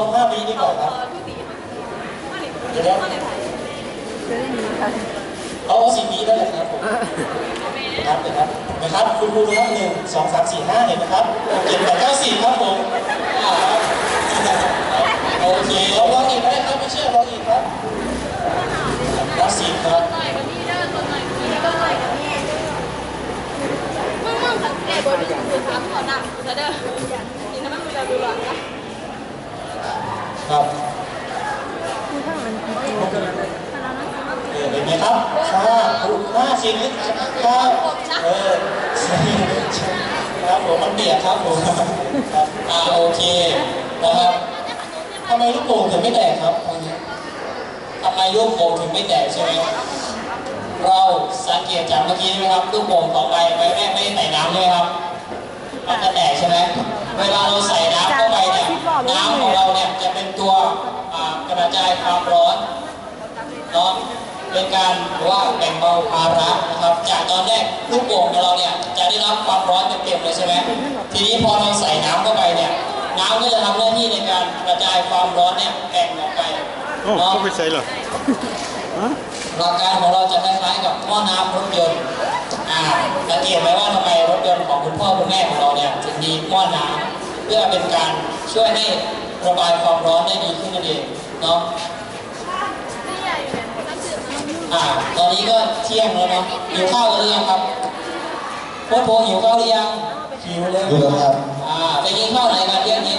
ลงภาพนี้ดีกว่าครับเดี๋ยวนะเอาเอาสีนี้ได้เลยครับผมครับเดี๋ยวครับนะครับ คุณครูดูครับหนึ่งสองสามสี่ห้าเห็นไหมครับเจ็ดแปดเก้าสิบครับผมอ่าโอเคลองลองอีกก็ได้ครับไม่เชื่อลองอีกครับเก้าสิบครับครับเออเป็น เห็นไงครับห้าห้าชิ้นนี้ห้าเออครับผมมันเบียดครับผมครับอ่าโอเคนะครับทำไมลูกโป่งถึงไม่แตกครับตรงนี้ทำไมลูกโป่งถึงไม่แตกใช่ไหมเราสังเกตจากเมื่อกี้ใช่ไหมครับลูกโป่งต่อไปไม่ไม่ไม่ได้ใส่น้ำใช่ไหมครับ มันจะแตกใช่ไหมเวลาเราใส่น้ำเข้าไปเนี่ย น้ำของเราเนี่ยจะเป็นตัวอ่ากระจายความร้อนเนาะ เป็น การว่าแบ่งเบาภาระนะครับ จากตอนแรกลูกโป่งของเราเนี่ยจะได้รับความร้อนเต็มๆเลยใช่ไหมทีนี้พอเราใส่น้ำเข้าไปเนี่ยน้ำก็จะทำหน้าที่ในการกระจายความร้อนเนี่ยแบ่งออกไปโอ้เนาะเขาไปใส่เหรอฮะหลักการของเราจะคล้ายๆกับหม้อน้ำรถยนต์อ่าสังเกตไหมว่าทำไมรถยนต์ของคุณพ่อคุณแม่ของเราเนี่ยถึงมีหม้อน้ำเพื่อเป็นการช่วยให้ระบายความร้อนได้ดีขึ้นนั่นเองเนาะ อ่า ตอนนี้ก็เที่ยงแล้วเนาะหิวข้าวกันหรือยังครับพ่อโพหิวข้าวหรือยังหิวแล้วดูแล้วครับอ่าไปกินข้าวไหนกันเที่ยงนี้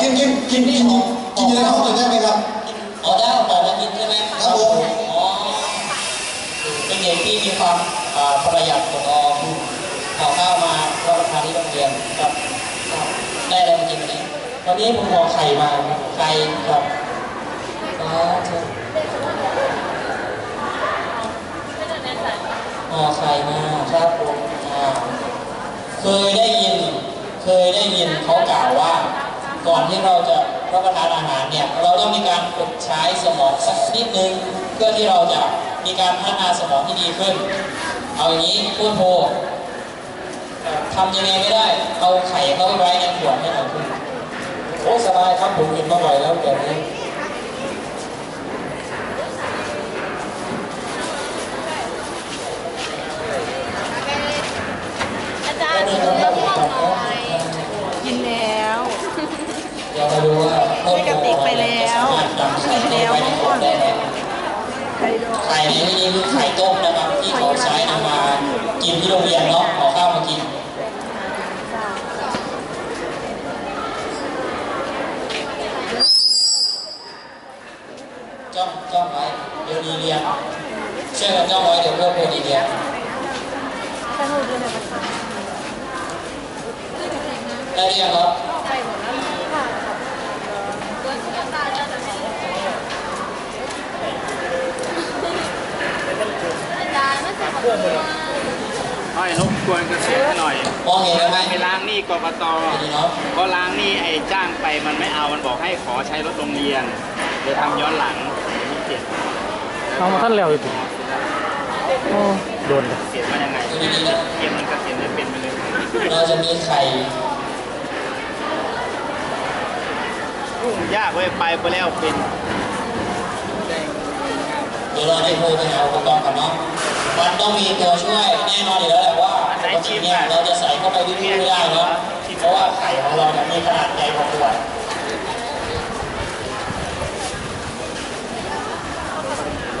กินกินกินกินกินกินในห้องเลยได้ไหมครับอ๋อได้ต่อมากินใช่ไหมครับผมอ๋อเป็นเด็กที่มีความอ่าประหยัดของออมเอาข้าวมารับประทานที่โรงเรียนครับครับได้อะไรมากินวันนี้ วันนี้ผมห่อไข่มาครับไข่ครับอ๋อเชิญห่อไข่มาครับผมเคยได้ยิน เคยได้ยินเขากล่าวว่า ก่อนที่เราจะรับประทานอาหารเนี่ย เราต้องมีการฝึกใช้สมองสักนิดนึง เพื่อที่เราจะมีการพัฒนาสมองที่ดีขึ้น เอาอย่างนี้พูดโพทำยังไงไม่ได้ เอาไข่เข้าไปไว้ในขวดให้หน่อยคุณ สบายครับผมกินมาบ่อยแล้วแบบนี้อาจารย์เริ่มง่วงหน่อยกินแล้วเดี๋ยวมาดูว่าคุยกับติ๊กไปแล้วกินแล้วไม่ง่วงได้ไหมไข่ดองไข่ในที่นี้คือไข่ต้มนะครับที่เขาใช้นำมากินที่โรงเรียนเนาะขอข้าวมากิน จ้องจ้องไว้เดี๋ยวดีเรียน ช่วยกันจ้องไว้เดี๋ยวพวกพวกดีเรียนสนุกเลยนะคะได้เรียนครับอาจารย์ไม่ใช่ของตัวให้รบกวนเกษตรให้หน่อยมองเห็นไหมไปล้างหนี้กกตดีเนาะก็ล้างหนี้ไอ้จ้างไปมันไม่เอา มันบอกให้ขอใช้รถโรงเรียนเดี๋ยวทำย้อนหลังนี่เก็บเอามาท่านแล้วอยู่ดิ โอ้โดนเลยเก็บมายังไงดูดีๆนะเก็บมันเกษียณไม่เป็นไปเลยเราจะมีไข่ยุ่งยากเว้ยไปไปแล้วเป็นเดี๋ยวเราได้โทรไปหาอุปกรณ์กันเนาะมันต้องมีตัวช่วยแน่นอนอยู่แล้วแหละว่าปกติเนี่ยเราจะใส่เข้าไปดื้อๆไม่ได้เนาะเพราะว่าไข่ของเราเนี่ยมีขนาดใหญ่พอควร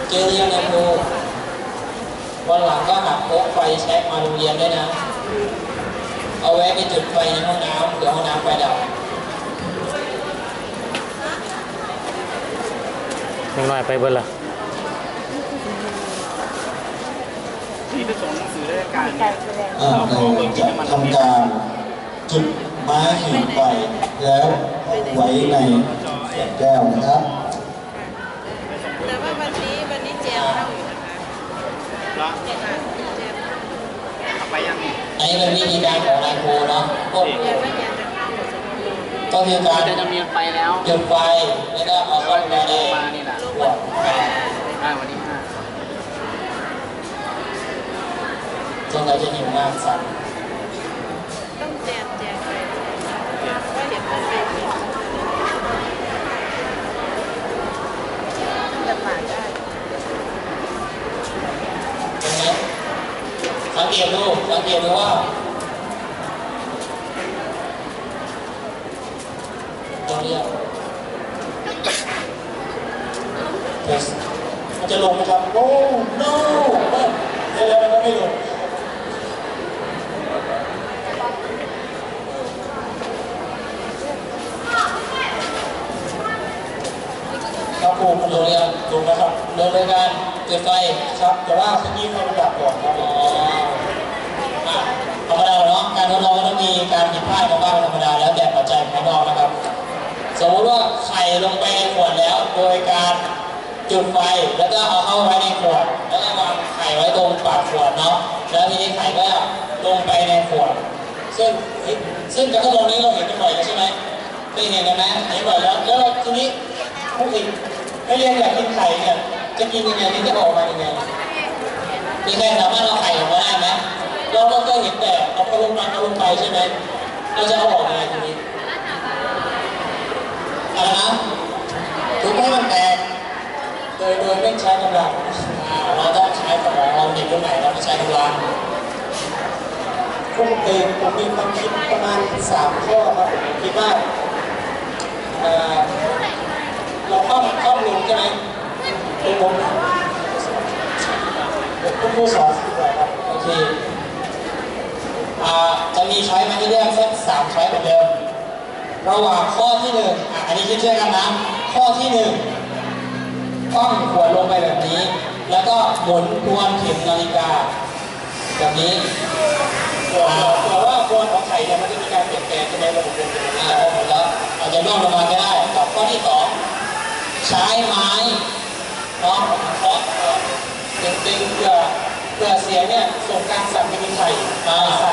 เจอเรียนนะครู วันหลังก็หักพกไฟแช็กมาโรงเรียนด้วยนะ เอาไว้ไปจุดไฟในห้องน้ำเดี๋ยวห้องน้ำไฟดับยังน้อยไปเบิ่ละนี่ไปส่งหนังสือราชการไก่เนี่ยแสดงอ่าเราจะทำการจุดไม้ขีดไฟแล้วไว้ในขวดแก้วนะครับ ไปยังนี่อันนี้เป็นวิธีการของนายครูเนาะก็มีการจะมีไปแล้วจุดไฟแล้วก็เอาต้นมาเองขวดห้าวันนี้ห้าจนเราจะหิวมากสัตว์ต้องแจกแจกไปเพราะเห็นมันเป็น สังเกตดูว่าเราเรียก Yes มันจะลงไหมครับ no no เดี๋ยวแล้วมันไม่ลงครับผมมันลงยังลงนะครับลงในการเปิดไฟครับ แต่ว่าเมื่อกี้ไฟมันดับก่อนครับอ๋ออะธรรมดาเนาะการทดลองก็ต้องมีการ ผิดพลาดกันบ้างเป็นธรรมดาแล้วแต่ปัจจัยภายนอกนะครับ สมมติว่าไข่ลงไปในขวดแล้วโดยการจุดไฟแล้วก็เอาเข้าไว้ในขวด แล้วก็วางไข่ไว้ตรงปากขวดเนาะแล้วทีนี้ไข่ก็ลงไปในขวด ซึ่งซึ่งการทดลองนี้เราเห็นกันบ่อยแล้วใช่ไหมเคยเห็นกันไหมเห็นบ่อยแล้วแล้วทีนี้ผู้อื่นไม่เรียนอยากกินไข่เนี่ยจะกินยังไงถึงจะออกมายังไงมีใครสามารถเอาไข่ออกมาได้ไหมเราเราก็เห็นแต่เอาไปลงมาเอาลงไปใช่ไหม เราจะเอาออกไงทีนี้อะไรนะทุบให้มันแตกโดยโดยไม่ใช้กำลังเราต้องใช้สมองเราเด็กรุ่นใหม่เราไม่ใช้กำลังผมเองผมมีความคิดประมาณสามข้อครับคิดว่าเราเข้าเข้าลงใช่ไหมเป็นผมผมผู้สอนดีกว่าครับโอเค จะมีช้อยมาให้เลือกสักสามช้อยเหมือนเดิมระหว่างข้อที่หนึ่งอะอันนี้คิดช่วยกันนะ ข้อที่หนึ่งคว่ำขวดลงไปแบบนี้ แล้วก็หมุนทวนเข็มนาฬิกา แบบนี้เผื่ว่าควของไข่เนี่ยมันจะมีการเปลี่ยนแปลงใช่ไหมระบบเป็นอ่าหมดแล้วอาจจะร่วงลงมาก็ได้กับข้อที่สองใช้ไม้เนาะเคาะดึงดึงๆเพื่อเพื่อเสียงเนี่ยส่งการสั่นไปที่ไข่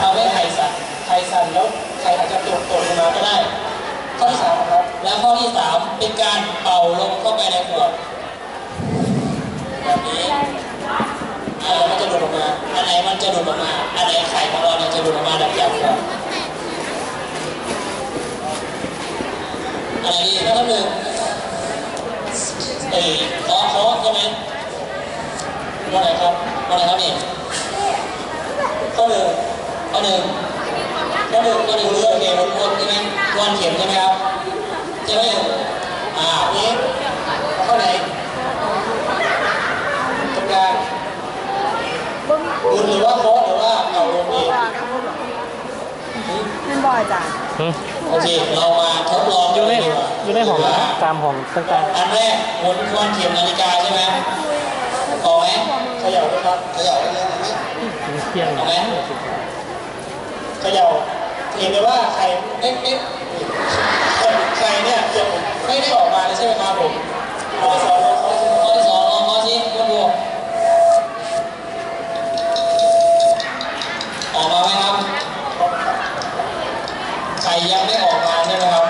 ทำให้ไข่สั่นั่นแล้วไข่อาจจะตกตกลงมาก็ได้ ข้อที่สามครับ และข้อที่สามเป็นการเป่าลมเข้าไปในขวดแบบนี้อ่าแล้วมันจะดูดออกมาอันไหนมันจะดูดออกมาอันไหนไข่ของเราเนี่ยจะดูดออกมาแบบจากขวดอะไรดีข้อที่หนึ่งเอ้ยเคาะเคาะใช่ไหมข้อไหนครับข้อไหนครับนี่ข้อหนึ่งข้อหนึ่ง ก็หนึ่งก็หนึ่งเรื่องเกมวนวนใช่ไหมวนเข็มใช่ไหมครับใช่ไหมอ่านี้ข้อไหนตรงกลางบุญหรือว่าโค้ดหรือว่าเก่าลงเองนั่นบ่อยจ้ะหึโอเคเรามาทดลองอยู่ในดีกว่าอยู่ในห้องนะตามห้องต่างอันแรกหมุนทวนเข็มนาฬิกาใช่ไหมพอไหมเขย่าด้วยครับเขย่าได้เลยไหมๆมีเที่ยงเอาไหมเขย่าเห็นเลยว่าไข่ไม่ไม่ไข่เนี่ยยังไม่ได้ออกมาเลยใช่ไหมครับผมข้อบสองลองข้อที่ข้อบสองลองข้อที่คุณดูออกมาไหมครับไข่ยังไม่ออกมาใช่ไหมครับ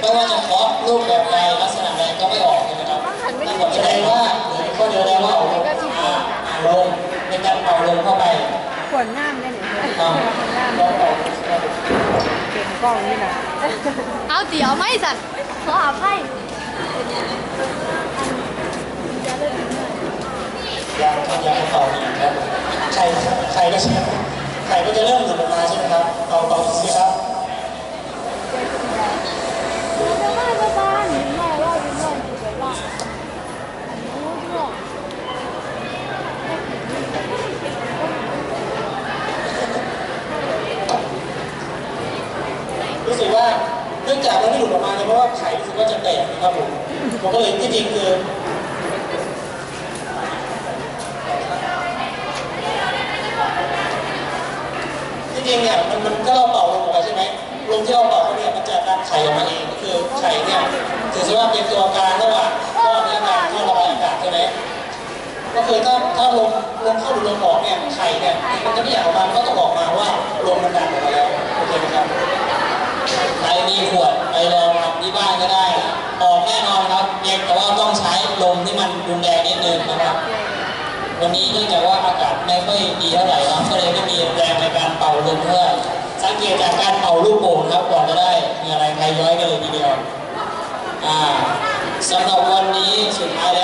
ไม่ว่าจะเคาะรูปแบบใดลักษณะใดก็ไม่ออกใช่ไหมครับนั่นหมแสดงว่าหลือข้อเดียวแล้วว่าเอาลงอ่าอ่าลงในการเอาลงเข้าไปขวดงามได้หนิ ครับลองออกเป็นกล้องนี่นะเอาเดี๋ยวไม่สัตว์ขออภัยยางยางเป่าอีกครับไข่ไข่ก็ใช่ไข่ก็จะเริ่มหลุดออกมาใช่ไหมครับเป่าเป่าสิครับ จะว่าก็บ้านหรือไม่ว่าหรือไม่อยู่ไปบ้านรู้หรอก รู้สึกว่าเนื่องจากมันไม่หลุดออกมาเนี่ยเพราะว่าไข่รู้สึกว่าจะแตก นะครับผมผมก็เลยที่จริงคือที่จริงเนี่ยมันมันก็เราเป่าลงไปใช่ไหมลมที่เราเป่าเข้าเนี่ยมันจะดันไข่ออกมาเองก็คือไข่เนี่ยถือว่าเป็นตัวกลางระหว่างก้อนและการท่อระบายอากาศใช่ไหมก็คือถ้าถ้าลมลมเข้าหรือลมออกเนี่ยไข่เนี่ยมันจะไม่อยากออกมามันก็ต้องออกมาว่าลมมันดันออกมาแล้วโอเคไหมครับใครมีขวดไปลอง มันรุนแรงนิดนึงนะครับ วันนี้เนื่องจากว่าอากาศไม่ค่อยดีเท่าไหร่ครับก็เลยไม่มีแรงในการเป่าลมเพื่อสังเกตจากการเป่าลูกโป่งครับก่อนจะได้มีอะไรใครย้อยกันเลยทีเดียวอ่าสำหรับวันนี้สุดท้ายแล้ว